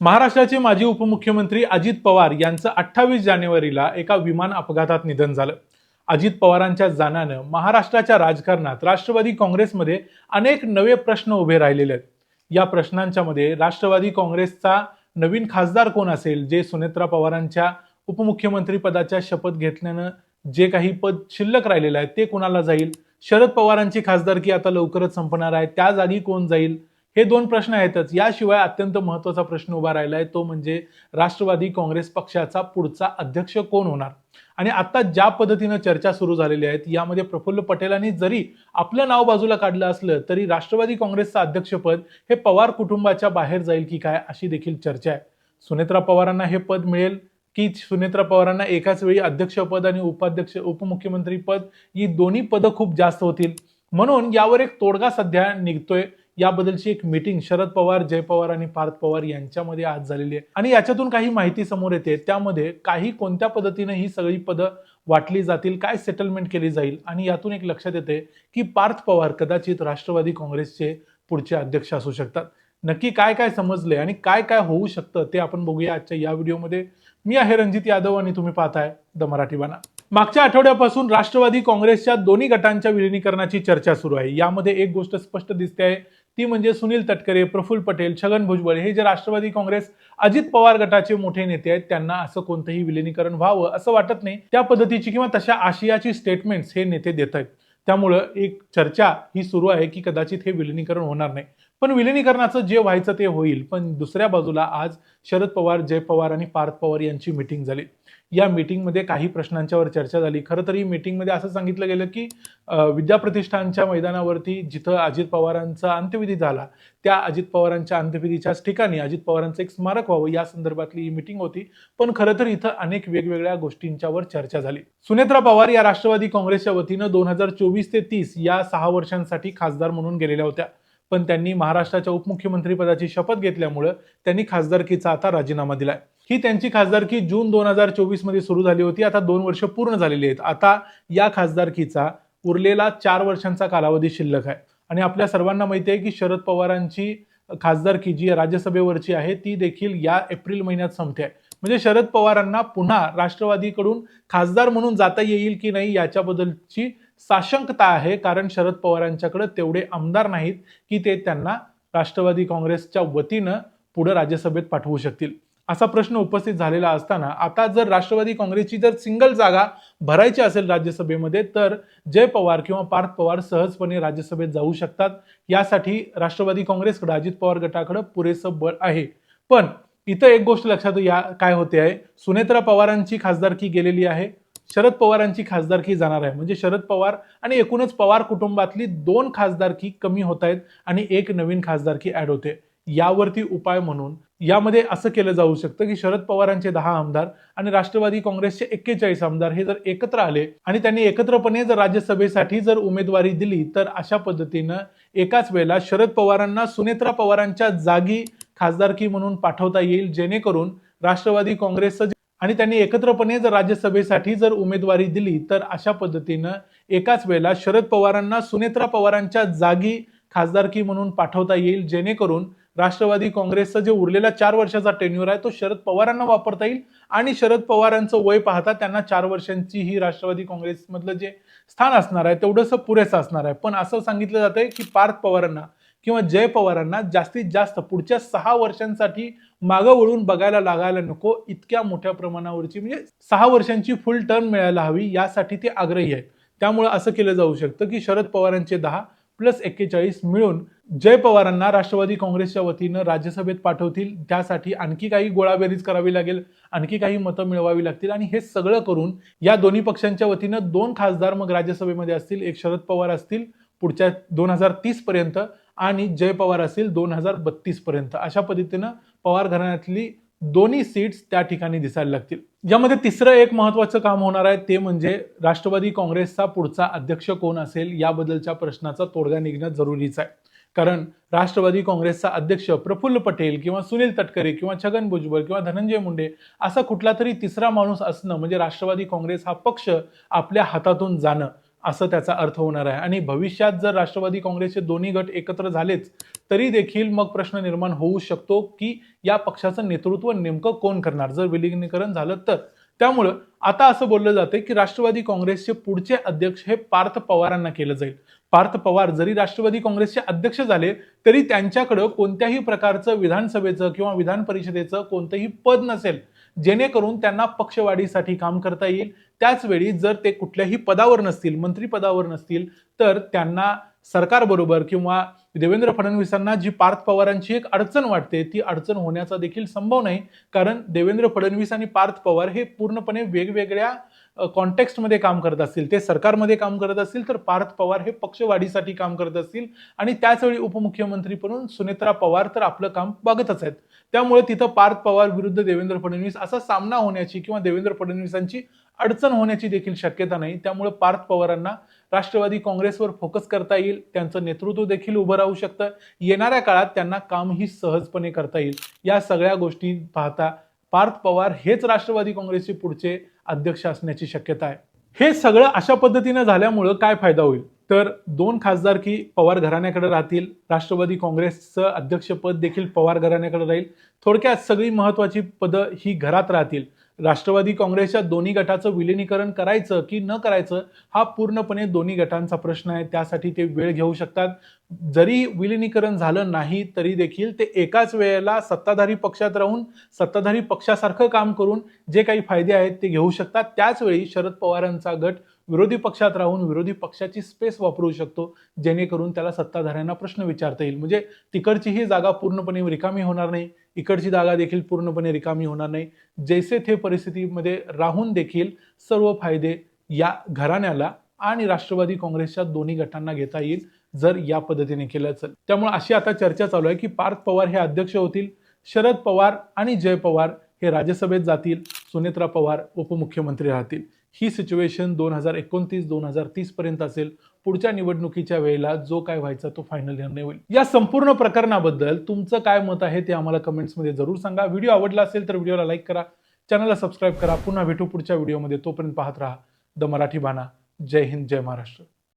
महाराष्ट्राचे माजी उपमुख्यमंत्री अजित पवार यांचं अठ्ठावीस जानेवारीला एका विमान अपघातात निधन झालं. अजित पवारांच्या जाण्यानं महाराष्ट्राच्या राजकारणात राष्ट्रवादी काँग्रेसमध्ये अनेक नवे प्रश्न उभे राहिलेले आहेत. या प्रश्नांच्या मध्ये राष्ट्रवादी काँग्रेसचा नवीन खासदार कोण असेल जे सुनेत्रा पवारांच्या उपमुख्यमंत्री पदाच्या शपथ घेतल्यानं जे काही पद शिल्लक राहिलेलं आहे ते कोणाला जाईल? शरद पवारांची खासदारकी आता लवकरच संपणार आहे. त्या जागी कोण जाईल? हे दोन प्रश्न आहेतच. याशिवाय अत्यंत महत्त्वाचा प्रश्न उभा राहिला आहे तो म्हणजे राष्ट्रवादी काँग्रेस पक्षाचा पुढचा अध्यक्ष कोण होणार? आणि आता ज्या पद्धतीनं चर्चा सुरू झालेल्या आहेत यामध्ये प्रफुल्ल पटेलांनी जरी आपलं नाव बाजूला काढलं असलं तरी राष्ट्रवादी काँग्रेसचं अध्यक्षपद हे पवार कुटुंबाच्या बाहेर जाईल की काय अशी देखील चर्चा आहे. सुनेत्रा पवारांना हे पद मिळेल की सुनेत्रा पवारांना एकाच वेळी अध्यक्षपद आणि उपाध्यक्ष उपमुख्यमंत्री पद ही दोन्ही पदं खूप जास्त होतील. म्हणून यावर एक तोडगा सध्या निघतोय. याबद्दलची एक मीटिंग शरद पवार जय पवार आणि पार्थ पवार यांच्यामध्ये आज झालेली आहे. आणि याच्यातून काही माहिती समोर येते. त्यामध्ये काही कोणत्या पद्धतीने ही सगळी पदं वाटली जातील काय सेटलमेंट केली जाईल? आणि यातून एक लक्षात येते की पार्थ पवार कदाचित राष्ट्रवादी काँग्रेसचे पुढचे अध्यक्ष असू शकतात. नक्की काय काय समजले आणि काय काय होऊ शकतं ते आपण बघूया आजच्या या व्हिडिओमध्ये. मी आहे रणजित यादव आणि तुम्ही पाहताय द मराठी बाणा. मागच्या आठवड्यापासून राष्ट्रवादी काँग्रेसच्या दोन्ही गटांच्या विलिनीकरणाची चर्चा सुरू आहे. यामध्ये एक गोष्ट स्पष्ट दिसते आहे. ती म्हणजे सुनील तटकरे प्रफुल्ल पटेल छगन भुजबळ हे जे राष्ट्रवादी काँग्रेस अजित पवार गटाचे मोठे नेते आहेत त्यांना असं कोणतंही विलिनीकरण व्हावं असं वाटत नाही. त्या पद्धतीची किंवा तशा आशियाची स्टेटमेंट्स हे नेते देत आहेत. त्यामुळं एक चर्चा ही सुरू आहे की कदाचित हे विलिनीकरण होणार नाही. पण विलिनीकरणाचं जे व्हायचं ते होईल. पण दुसऱ्या बाजूला आज शरद पवार जय पवार आणि पार्थ पवार यांची मिटिंग झाली. या मीटिंगमध्ये काही प्रश्नांच्यावर चर्चा झाली. खरं तर ही मीटिंगमध्ये असं सांगितलं गेलं की विद्याप्रतिष्ठानच्या मैदानावरती जिथं अजित पवारांचा अंत्यविधी झाला त्या अजित पवारांच्या अंत्यविधीच्याच ठिकाणी अजित पवारांचं एक स्मारक व्हावं या संदर्भातली ही मीटिंग होती. पण खरं तर इथं अनेक वेगवेगळ्या गोष्टींच्यावर चर्चा झाली. सुनेत्रा पवार या राष्ट्रवादी काँग्रेसच्या वतीनं दोन हजार चोवीस ते तीस या सहा वर्षांसाठी खासदार म्हणून गेलेल्या होत्या. पण त्यांनी महाराष्ट्राच्या उपमुख्यमंत्रीपदाची शपथ घेतल्यामुळं त्यांनी खासदारकीचा आता राजीनामा दिलाय. ही त्यांची खासदारकी जून दोन हजार चोवीसमध्ये सुरू झाली होती. आता दोन वर्ष पूर्ण झालेली आहेत. आता या खासदारकीचा उरलेला चार वर्षांचा कालावधी शिल्लक आहे. आणि आपल्या सर्वांना माहिती आहे की शरद पवारांची खासदारकी जी राज्यसभेवरची आहे ती देखील या एप्रिल महिन्यात संपते आहे. म्हणजे शरद पवारांना पुन्हा राष्ट्रवादीकडून खासदार म्हणून जाता येईल की नाही याच्याबद्दलची साशंकता आहे. कारण शरद पवारांच्याकडे तेवढे आमदार नाहीत की ते त्यांना राष्ट्रवादी काँग्रेसच्या वतीनं पुढे राज्यसभेत पाठवू शकतील. असा प्रश्न उपस्थित झालेला असताना आता जर राष्ट्रवादी काँग्रेसची जर सिंगल जागा भरायची असेल राज्यसभेमध्ये तर जय पवार किंवा पार्थ पवार सहजपणे राज्यसभेत जाऊ शकतात. यासाठी राष्ट्रवादी काँग्रेसकडे अजित पवार गटाकडे पुरेसं बळ आहे. पण इथं एक गोष्ट लक्षात या काय होते आहे? सुनेत्रा पवारांची खासदारकी गेलेली आहे. शरद पवारांची खासदारकी जाणार आहे. म्हणजे शरद पवार आणि एकूणच पवार कुटुंबातली दोन खासदारकी कमी होत आहेत आणि एक नवीन खासदारकी ॲड होते. यावरती उपाय म्हणून. यामध्ये असं केलं जाऊ शकतं की शरद पवारांचे दहा आमदार आणि राष्ट्रवादी काँग्रेसचे एक्केचाळीस आमदार हे जर एकत्र आले आणि त्यांनी एकत्रपणे जर राज्यसभेसाठी जर उमेदवारी दिली तर अशा पद्धतीनं एकाच वेळेला शरद पवारांना सुनेत्रा पवारांच्या जागी खासदारकी म्हणून पाठवता येईल जेणेकरून राष्ट्रवादी काँग्रेसचं आणि त्यांनी एकत्रपणे जर राज्यसभेसाठी जर उमेदवारी दिली तर अशा पद्धतीनं एकाच वेळेला शरद पवारांना सुनेत्रा पवारांच्या जागी खासदारकी म्हणून पाठवता येईल जेणेकरून राष्ट्रवादी काँग्रेसचा जे उरलेला चार वर्षाचा टेन्युअर आहे तो शरद पवारांना वापरता येईल. आणि शरद पवारांचं वय पाहता त्यांना चार वर्षांची ही राष्ट्रवादी काँग्रेसमधलं जे स्थान असणार आहे तेवढंसं पुरेसं असणार आहे. पण असं सांगितलं जातंय की पार्थ पवारांना किंवा जय पवारांना जास्तीत जास्त पुढच्या सहा वर्षांसाठी मागं वळून बघायला लागायला नको. इतक्या मोठ्या प्रमाणावरची म्हणजे सहा वर्षांची फुल टर्म मिळायला हवी यासाठी ते आग्रही आहेत. त्यामुळे असं केलं जाऊ शकतं की शरद पवारांचे दहा प्लस एक्केचाळीस मिळून जय पवारांना राष्ट्रवादी काँग्रेसच्या वतीनं राज्यसभेत पाठवतील. त्यासाठी आणखी काही गोळाबेरीज करावी लागेल आणखी काही मतं मिळवावी लागतील आणि हे सगळं करून या दोन्ही पक्षांच्या वतीनं दोन खासदार मग राज्यसभेमध्ये असतील एक शरद पवार असतील पुढच्या दोन हजार तीस पर्यंत आणि जय पवार असतील दोन हजार बत्तीस पर्यंत. अशा पद्धतीनं पवार घराण्यातली दोन्ही सीट्स त्या ठिकाणी दिसायला लागतील. यामध्ये तिसरं एक महत्वाचं काम होणार आहे ते म्हणजे राष्ट्रवादी काँग्रेसचा पुढचा अध्यक्ष कोण असेल याबद्दलच्या प्रश्नाचा तोडगा निघणं जरुरीचं आहे. कारण राष्ट्रवादी काँग्रेसचा अध्यक्ष प्रफुल्ल पटेल किंवा सुनील तटकरे किंवा छगन भुजबळ किंवा धनंजय मुंडे असा कुठला तरी तिसरा माणूस असणं म्हणजे राष्ट्रवादी काँग्रेस हा पक्ष आपल्या हातातून जाणं असं त्याचा अर्थ होणार आहे. आणि भविष्यात जर राष्ट्रवादी काँग्रेसचे दोन्ही गट एकत्र झालेच तरी देखील मग प्रश्न निर्माण होऊ शकतो की या पक्षाचं नेतृत्व नेमकं कोण करणार? जर विलिनीकरण झालं तर. त्यामुळं आता असं बोललं जातं की राष्ट्रवादी काँग्रेसचे पुढचे अध्यक्ष हे पार्थ पवारांना केलं जाईल. पार्थ पवार जरी राष्ट्रवादी काँग्रेसचे अध्यक्ष झाले तरी त्यांच्याकडं कोणत्याही प्रकारचं विधानसभेचं किंवा विधान परिषदेचं कोणतंही पद नसेल. जेणेकरून त्यांना पक्षवाढीसाठी काम करता येईल. त्याचवेळी जर ते कुठल्याही पदावर नसतील मंत्रिपदावर नसतील तर त्यांना सरकारबरोबर किंवा देवेंद्र फडणवीसांना जी पार्थ पवारांची एक अडचण वाटते ती अडचण होण्याचा देखील संभव नाही. कारण देवेंद्र फडणवीस आणि पार्थ पवार हे पूर्णपणे वेगवेगळ्या कॉन्टेक्स्टमध्ये काम करत असतील ते सरकारमध्ये काम करत असतील तर पार्थ पवार हे पक्षवाढीसाठी काम करत असतील. आणि त्याचवेळी उपमुख्यमंत्री म्हणून सुनेत्रा पवार तर आपलं काम बघतच आहेत. त्यामुळे तिथं पार्थ पवार विरुद्ध देवेंद्र फडणवीस असा सामना होण्याची किंवा देवेंद्र फडणवीसांची अडचण होण्याची देखील शक्यता नाही. त्यामुळे पार्थ पवारांना राष्ट्रवादी काँग्रेसवर फोकस करता येईल त्यांचं नेतृत्व देखील उभं राहू शकतं. येणाऱ्या काळात त्यांना कामही सहजपणे करता येईल. या सगळ्या गोष्टी पाहता पार्थ पवार हेच राष्ट्रवादी काँग्रेसचे पुढचे अध्यक्ष असण्याची शक्यता आहे. हे सगळं अशा पद्धतीनं झाल्यामुळं काय फायदा होईल? तर दोन खासदार की पवार घराण्याकडे राहतील राष्ट्रवादी काँग्रेसचं अध्यक्षपद देखील पवार घराण्याकडे राहील. थोडक्यात सगळी महत्वाची पदं ही घरात राहतील. राष्ट्रवादी काँग्रेसच्या दोन्ही गटाचं विलिनीकरण करायचं की न करायचं हा पूर्णपणे दोन्ही गटांचा प्रश्न आहे. त्यासाठी ते वेळ घेऊ शकतात. जरी विलिनीकरण झालं नाही तरी देखील ते एकाच वेळेला सत्ताधारी पक्षात राहून सत्ताधारी पक्षासारखं काम करून जे काही फायदे आहेत ते घेऊ शकतात. त्याच वेळी शरद पवारांचा गट विरोधी पक्षात राहून विरोधी पक्षाची स्पेस वापरू शकतो जेणेकरून त्याला सत्ताधाऱ्यांना प्रश्न विचारता येईल. म्हणजे तिकडची ही जागा पूर्णपणे रिकामी होणार नाही इकडची जागा देखील पूर्णपणे रिकामी होणार नाही. जैसे थे परिस्थितीमध्ये राहून देखील सर्व फायदे या घराण्याला आणि राष्ट्रवादी काँग्रेसच्या दोन्ही गटांना घेता येईल जर या पद्धतीने केलं असेल. त्यामुळे अशी आता चर्चा चालू आहे की पार्थ पवार हे अध्यक्ष होतील शरद पवार आणि जय पवार हे राज्यसभेत जातील सुनेत्रा पवार उपमुख्यमंत्री राहतील. ही सिच्युएशन दोन हजार एकोणतीस दोन हजार तीस पर्यंत असेल. पुढच्या निवडणुकीच्या वेळेला जो काय व्हायचा तो फायनल निर्णय होईल. या संपूर्ण प्रकरणाबद्दल तुमचं काय मत आहे ते आम्हाला कमेंट्समध्ये जरूर सांगा. व्हिडिओ आवडला असेल तर व्हिडिओला लाईक करा. चॅनलला सबस्क्राईब करा. पुन्हा भेटू पुढच्या व्हिडिओमध्ये तोपर्यंत पाहत राहा. द मराठी बाणा. जय हिंद जय महाराष्ट्र.